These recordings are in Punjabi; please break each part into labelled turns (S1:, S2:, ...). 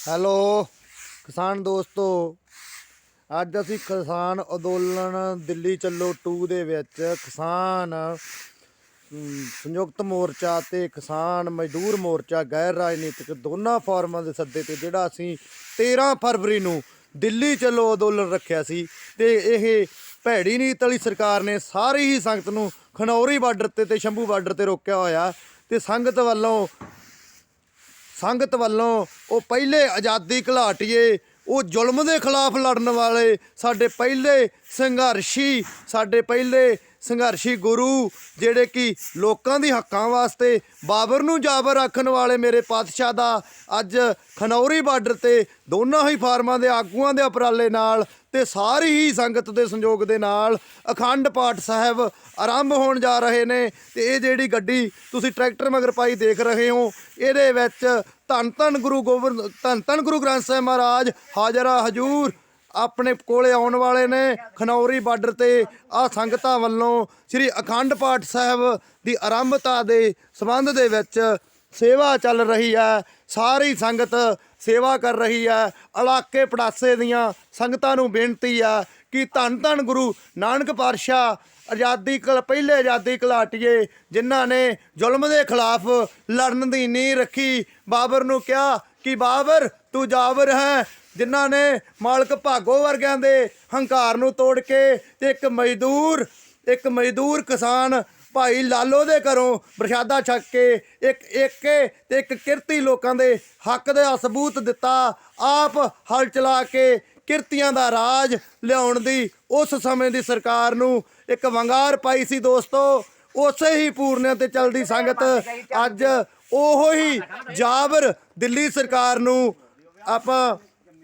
S1: ਹੈਲੋ, ਕਿਸਾਨ ਦੋਸਤੋ, ਅੱਜ ਅਸੀਂ ਕਿਸਾਨ ਅੰਦੋਲਨ ਦਿੱਲੀ ਚੱਲੋ 2 ਦੇ ਵਿੱਚ ਕਿਸਾਨ ਸੰਯੁਕਤ ਮੋਰਚਾ ਤੇ ਕਿਸਾਨ ਮਜ਼ਦੂਰ ਮੋਰਚਾ, ਗੈਰ ਰਾਜਨੀਤਿਕ ਦੋਨਾਂ ਫਾਰਮਾਂ ਦੇ ਸੱਦੇ ਤੇ ਜਿਹੜਾ ਅਸੀਂ 13 ਫਰਵਰੀ ਨੂੰ ਦਿੱਲੀ ਚੱਲੋ ਅੰਦੋਲਨ ਰੱਖਿਆ ਸੀ ਤੇ ਇਹ ਭੈੜੀ ਨੀਤ ਵਾਲੀ ਸਰਕਾਰ ਨੇ ਸਾਰੀ ਹੀ ਸੰਗਤ ਨੂੰ ਖਨੌਰੀ ਬਾਰਡਰ ਤੇ ਤੇ ਸ਼ੰਭੂ ਬਾਰਡਰ ਤੇ ਰੋਕਿਆ ਹੋਇਆ ਤੇ ਸੰਗਤ ਵੱਲੋਂ ਸੰਗਤ ਵੱਲੋਂ ਉਹ ਪਹਿਲੇ ਆਜ਼ਾਦੀ ਘਲਾਟੀਏ, ਉਹ ਜ਼ੁਲਮ ਦੇ ਖਿਲਾਫ ਲੜਨ ਵਾਲੇ ਸਾਡੇ ਪਹਿਲੇ ਸੰਘਰਸ਼ੀ, ਸਾਡੇ ਪਹਿਲੇ ਸੰਘਰਸ਼ੀ ਗੁਰੂ, ਜਿਹੜੇ ਕਿ ਲੋਕਾਂ ਦੀ ਹੱਕਾਂ ਵਾਸਤੇ ਬਾਬਰ ਨੂੰ ਜਾਬਰ ਰੱਖਣ ਵਾਲੇ ਮੇਰੇ ਪਾਤਸ਼ਾਹ ਦਾ ਅੱਜ ਖਨੌਰੀ ਬਾਰਡਰ ਤੇ ਦੋਨਾਂ ਹੀ ਫਾਰਮਾਂ ਦੇ ਆਗੂਆਂ ਦੇ ਉਪਰਾਲੇ ਨਾਲ ਤੇ ਸਾਰੀ ਹੀ ਸੰਗਤ ਦੇ ਸੰਯੋਗ ਦੇ ਨਾਲ ਅਖੰਡ ਪਾਠ ਸਾਹਿਬ ਆਰੰਭ ਹੋਣ ਜਾ ਰਹੇ ਨੇ। ਤੇ ਇਹ ਜਿਹੜੀ ਗੱਡੀ ਤੁਸੀਂ ਟਰੈਕਟਰ ਮਗਰ ਪਾਈ ਦੇਖ ਰਹੇ ਹੋ, ਇਹਦੇ ਵਿੱਚ ਧੰਨ ਧੰਨ ਗੁਰੂ ਗੋਬਿੰਦ, ਧੰਨ ਧੰਨ ਗੁਰੂ ਗ੍ਰੰਥ ਸਾਹਿਬ ਮਹਾਰਾਜ ਹਾਜ਼ਰਾ ਹਜੂਰ। ਆਪਣੇ ਕੋਲੇ ਆਉਣ ਵਾਲੇ ਨੇ ਖਨੌਰੀ ਬਾਰਡਰ ਤੇ। ਆ ਸੰਗਤਾਂ ਵੱਲੋਂ ਸ੍ਰੀ ਅਖੰਡ ਪਾਠ ਸਾਹਿਬ ਦੀ ਆਰੰਭਤਾ ਦੇ ਸੰਬੰਧ ਦੇ ਵਿੱਚ ਸੇਵਾ ਚੱਲ ਰਹੀ ਹੈ। ਸਾਰੀ ਸੰਗਤ ਸੇਵਾ ਕਰ ਰਹੀ ਹੈ। ਇਲਾਕੇ ਪੜਾਸੇ ਦੀਆਂ ਸੰਗਤਾਂ ਨੂੰ ਬੇਨਤੀ ਆ ਕਿ ਧੰਨ ਧੰਨ ਗੁਰੂ ਨਾਨਕ ਪਾਤਸ਼ਾਹ, ਆਜ਼ਾਦੀ ਕਲ ਪਹਿਲੇ ਆਜ਼ਾਦੀ ਘਲਾਟੀਏ, ਜਿਨ੍ਹਾਂ ਨੇ ਜ਼ੁਲਮ ਦੇ ਖਿਲਾਫ ਲੜਨ ਦੀ ਨੀਂਹ ਰੱਖੀ। ਬਾਬਰ ਨੂੰ ਕਿਹਾ ਕਿ ਬਾਬਰ, ਤੂੰ ਜਾਬਰ ਹੈ ਜਿਨ੍ਹਾਂ ਨੇ ਮਾਲਕ ਭਾਗੋ ਵਰਗਿਆਂ ਦੇ ਹੰਕਾਰ ਨੂੰ ਤੋੜ ਕੇ ਤੇ ਇੱਕ ਮਜ਼ਦੂਰ ਇੱਕ ਮਜ਼ਦੂਰ ਕਿਸਾਨ ਭਾਈ ਲਾਲੋ ਦੇ ਘਰੋਂ ਪ੍ਰਸ਼ਾਦਾ ਛਕ ਕੇ ਇੱਕ ਏਕੇ ਤੇ ਇੱਕ ਕਿਰਤੀ ਲੋਕਾਂ ਦੇ ਹੱਕ ਦਾ ਸਬੂਤ ਦਿੱਤਾ, ਆਪ ਹਲ ਚਲਾ ਕੇ ਕਿਰਤੀਆਂ ਦਾ ਰਾਜ ਲਿਆਉਣ ਦੀ ਉਸ ਸਮੇਂ ਦੀ ਸਰਕਾਰ ਨੂੰ ਇੱਕ ਵੰਗਾਰ ਪਾਈ ਸੀ ਦੋਸਤੋ। ਉਸੇ ਹੀ ਪੂਰਨਿਆਂ ਤੇ ਚੱਲਦੀ ਸੰਗਤ ਅੱਜ ਉਹੋ ਹੀ ਜਾਬਰ ਦਿੱਲੀ ਸਰਕਾਰ ਨੂੰ ਆਪਾਂ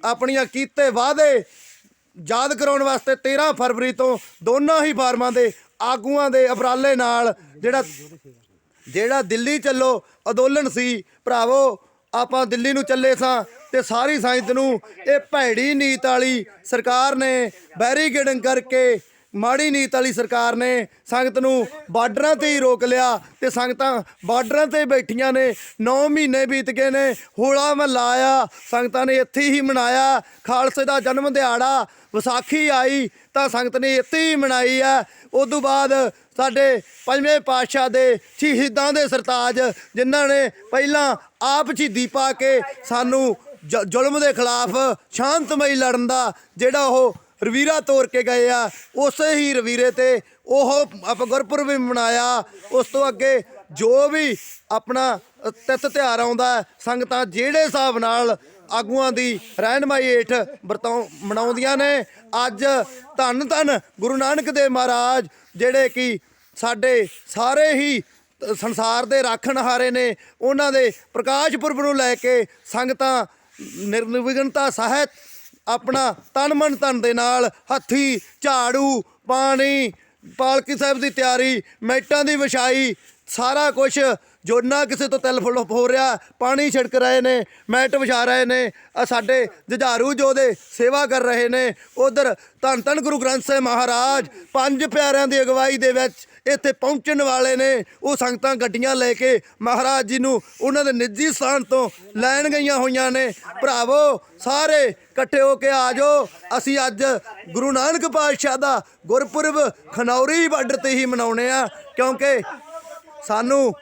S1: ਆਪਣੀਆਂ ਕੀਤੇ ਵਾਅਦੇ ਯਾਦ ਕਰਾਉਣ ਵਾਸਤੇ 13 ਫਰਵਰੀ ਤੋਂ ਦੋਨਾਂ ਹੀ ਫਾਰਮਾਂ ਦੇ ਆਗੂਆਂ ਦੇ ਉਪਰਾਲੇ ਨਾਲ ਜਿਹੜਾ ਜਿਹੜਾ ਦਿੱਲੀ ਚੱਲੋ, ਅੰਦੋਲਨ ਸੀ, ਭਰਾਵੋ, ਆਪਾਂ ਦਿੱਲੀ ਨੂੰ ਚੱਲੇ ਸਾਂ ਤੇ ਸਾਰੀ ਸਾਇੰਸ ਨੂੰ ਇਹ ਭੈੜੀ ਨੀਤ ਵਾਲੀ ਸਰਕਾਰ ਨੇ ਬੈਰੀਕੇਡਿੰਗ ਕਰਕੇ ਮਾੜੀ ਨੀਤ ਵਾਲੀ ਸਰਕਾਰ ਨੇ ਸੰਗਤ ਨੂੰ ਬਾਰਡਰਾਂ ਤੇ ਹੀ ਰੋਕ ਲਿਆ ਤੇ ਸੰਗਤਾਂ ਬਾਰਡਰਾਂ ਤੇ ਬੈਠੀਆਂ ਨੇ 9 ਮਹੀਨੇ ਬੀਤ ਗਏ ਨੇ, ਹੋਲਾ ਮਹੱਲਾ ਆਇਆ, ਸੰਗਤਾਂ ਨੇ ਇੱਥੇ ਹੀ ਮਨਾਇਆ, ਖਾਲਸੇ ਦਾ ਜਨਮ ਦਿਹਾੜਾ, ਵਿਸਾਖੀ ਆਈ ਤਾਂ ਸੰਗਤ ਨੇ ਇੱਥੇ ਹੀ ਮਨਾਈ ਆ। ਉਸ ਤੋਂ ਬਾਅਦ ਸਾਡੇ ਪੰਜਵੇਂ ਪਾਤਸ਼ਾਹ ਦੇ ਸ਼ਹੀਦਾਂ ਦੇ ਸਰਤਾਜ, ਜਿਨ੍ਹਾਂ ਨੇ ਪਹਿਲਾਂ ਆਪ ਸ਼ਹੀਦੀ ਪਾ ਕੇ ਸਾਨੂੰ ਜ- ਜ਼ੁਲਮ ਦੇ ਖਿਲਾਫ ਸ਼ਾਂਤਮਈ ਲੜਨ ਦਾ ਜਿਹੜਾ ਉਹ ਰਵੀਰਾ ਤੋਰ ਕੇ ਗਏ ਆ। ਉਸੇ ਹੀ ਰਵੀਰੇ ਤੇ ਉਹ ਆਪਾਂ ਗੁਰਪੁਰਬ ਵੀ ਮਨਾਇਆ। ਉਸ ਤੋਂ ਅੱਗੇ ਜੋ ਵੀ ਆਪਣਾ ਅ, ਤਿੱਥ ਤਿਉਹਾਰ ਆਉਂਦਾ ਸੰਗਤਾਂ ਜਿਹੜੇ ਹਿਸਾਬ ਨਾਲ ਆਗੂਆਂ ਦੀ ਰਹਿਨਮਾਈ ਹੇਠ ਵਰਤਾਉ ਮਨਾਉਂਦੀਆਂ ਨੇ ਅੱਜ ਧੰਨ ਧੰਨ ਗੁਰੂ ਨਾਨਕ ਦੇਵ ਮਹਾਰਾਜ ਜਿਹੜੇ ਕਿ ਸਾਡੇ ਸਾਰੇ ਹੀ ਸੰਸਾਰ ਦੇ ਰਾਖਣਹਾਰੇ ਨੇ ਉਹਨਾਂ ਦੇ ਪ੍ਰਕਾਸ਼ ਪੁਰਬ ਨੂੰ ਲੈ ਕੇ ਸੰਗਤਾਂ ਨਿਰਵਿਘਨਤਾ ਸਹਿਤ ਆਪਣਾ ਤਨ ਮਨ ਧਨ ਦੇ ਨਾਲ ਹੱਥੀ, ਝਾੜੂ, ਪਾਣੀ, ਪਾਲਕੀ ਸਾਹਿਬ ਦੀ ਤਿਆਰੀ, ਮੈਟਾਂ ਦੀ ਵਿਛਾਈ, ਸਾਰਾ ਕੁਝ ਜੋ ਨਾ ਕਿਸੇ ਤੋਂ ਤਿਲ ਫੁੱਲ ਹੋ ਰਿਹਾ, ਪਾਣੀ ਛਿੜਕ ਰਹੇ ਨੇ, ਮੈਟ ਵਿਛਾ ਰਹੇ ਨੇ ਆ ਸਾਡੇ ਜੁਝਾਰੂ ਜੋਧੇ ਸੇਵਾ ਕਰ ਰਹੇ ਨੇ, ਉਧਰ ਧੰਨ ਧੰਨ ਗੁਰੂ ਗ੍ਰੰਥ ਸਾਹਿਬ ਮਹਾਰਾਜ, ਪੰਜ ਪਿਆਰਿਆਂ ਦੀ ਅਗਵਾਈ ਦੇ ਵਿੱਚ ਇੱਥੇ ਪਹੁੰਚਣ ਵਾਲੇ ਨੇ, ਉਹ ਸੰਗਤਾਂ ਗੱਡੀਆਂ ਲੈ ਕੇ ਮਹਾਰਾਜ ਜੀ ਨੂੰ ਉਹਨਾਂ ਦੇ ਨਿੱਜੀ ਸਥਾਨ ਤੋਂ ਲੈਣ ਗਈਆਂ ਹੋਈਆਂ ਨੇ। ਭਰਾਵੋ, ਸਾਰੇ ਇਕੱਠੇ ਹੋ ਕੇ ਆ ਜਾਓ, ਅਸੀਂ ਅੱਜ ਗੁਰੂ ਨਾਨਕ ਪਾਤਸ਼ਾਹ ਦਾ ਗੁਰਪੁਰਬ ਖਨੌਰੀ ਬਾਰਡਰ ਤੇ ਹੀ ਮਨਾਉਣੇ ਆ, ਕਿਉਂਕਿ ਸਾਨੂੰ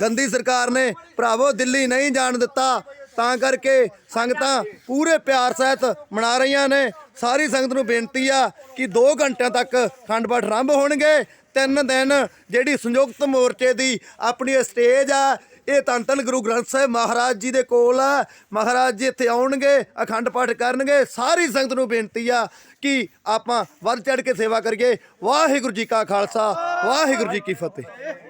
S1: ਗੰਦੀ ਸਰਕਾਰ ਨੇ, ਭਰਾਵੋ, ਦਿੱਲੀ ਨਹੀਂ ਜਾਣ ਦਿੱਤਾ। ਤਾਂ ਕਰਕੇ ਸੰਗਤਾਂ ਪੂਰੇ ਪਿਆਰ ਸਹਿਤ ਮਨਾ ਰਹੀਆਂ ਨੇ। ਸਾਰੀ ਸੰਗਤ ਨੂੰ ਬੇਨਤੀ ਆ ਕਿ 2 ਘੰਟਿਆਂ ਤੱਕ ਖੰਡ ਪਾਠ ਆਰੰਭ ਹੋਣਗੇ। ਤਿੰਨ ਦਿਨ ਜਿਹੜੀ ਸੰਯੁਕਤ ਮੋਰਚੇ ਦੀ ਆਪਣੀ ਸਟੇਜ ਆ, ਇਹ ਧੰਨ ਧੰਨ ਗੁਰੂ ਗ੍ਰੰਥ ਸਾਹਿਬ ਮਹਾਰਾਜ ਜੀ ਦੇ ਕੋਲ ਆ। ਮਹਾਰਾਜ ਜੀ ਇੱਥੇ ਆਉਣਗੇ, ਅਖੰਡ ਪਾਠ ਕਰਨਗੇ। ਸਾਰੀ ਸੰਗਤ ਨੂੰ ਬੇਨਤੀ ਆ ਕਿ ਆਪਾਂ ਵੱਧ ਚੜ ਕੇ ਸੇਵਾ ਕਰੀਏ। ਵਾਹਿਗੁਰੂ ਜੀ ਕਾ ਖਾਲਸਾ, ਵਾਹਿਗੁਰੂ ਜੀ ਕੀ ਫਤਿਹ।